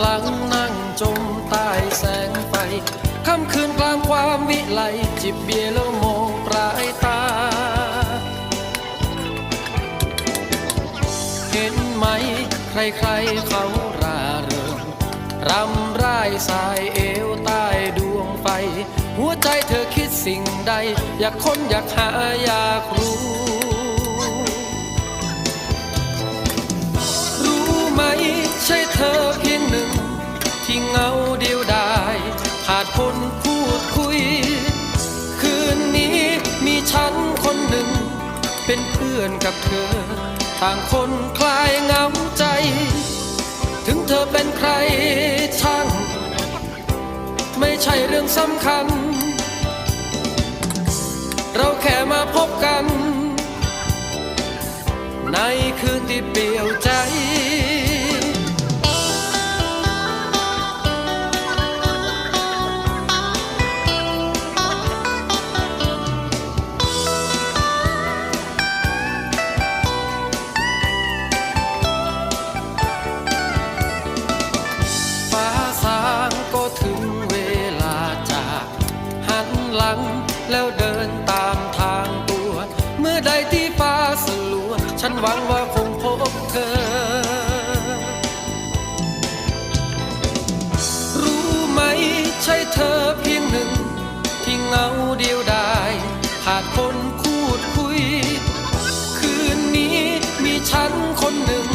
หลังนั่งจมใต้แสงไฟค่ำคืนกลางความวิไลจิบเบียร์แล้วมองปลายตา เห็นไหมใครๆเขาราเริงรำร่ายสายเอวใต้ดวงไฟ หัวใจเธอคิดสิ่งใด อยากค้นอยากหาอยากรู้ พื่อนกับเธอ ต่างคนคลายเหงาใจ ถึงเธอเป็นใครช่าง ไม่ใช่เรื่องสำคัญ เราแค่มาพบกัน ในคืนที่เปลี่ยวใจ หลัง แล้วเดินตามทางตัว เมื่อใดที่ฟ้าสลัว ฉันหวังว่าคงพบเธอ รู้ไหมใช่เธอเพียงหนึ่ง ที่เงาเดียวดายขาดคนคูดคุย คืนนี้มีฉันคนหนึ่ง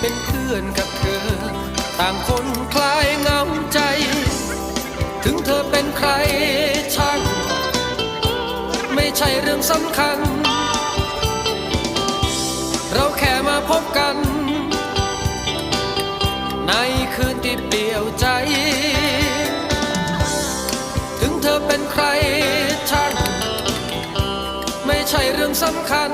เป็นเพื่อนกับเธอ ต่างคนคลาย ใช่เรื่องสำคัญ เราแค่มาพบกัน ในคืนที่เปลี่ยวใจ ถึงเธอเป็นใครช่างไม่ใช่เรื่องสำคัญ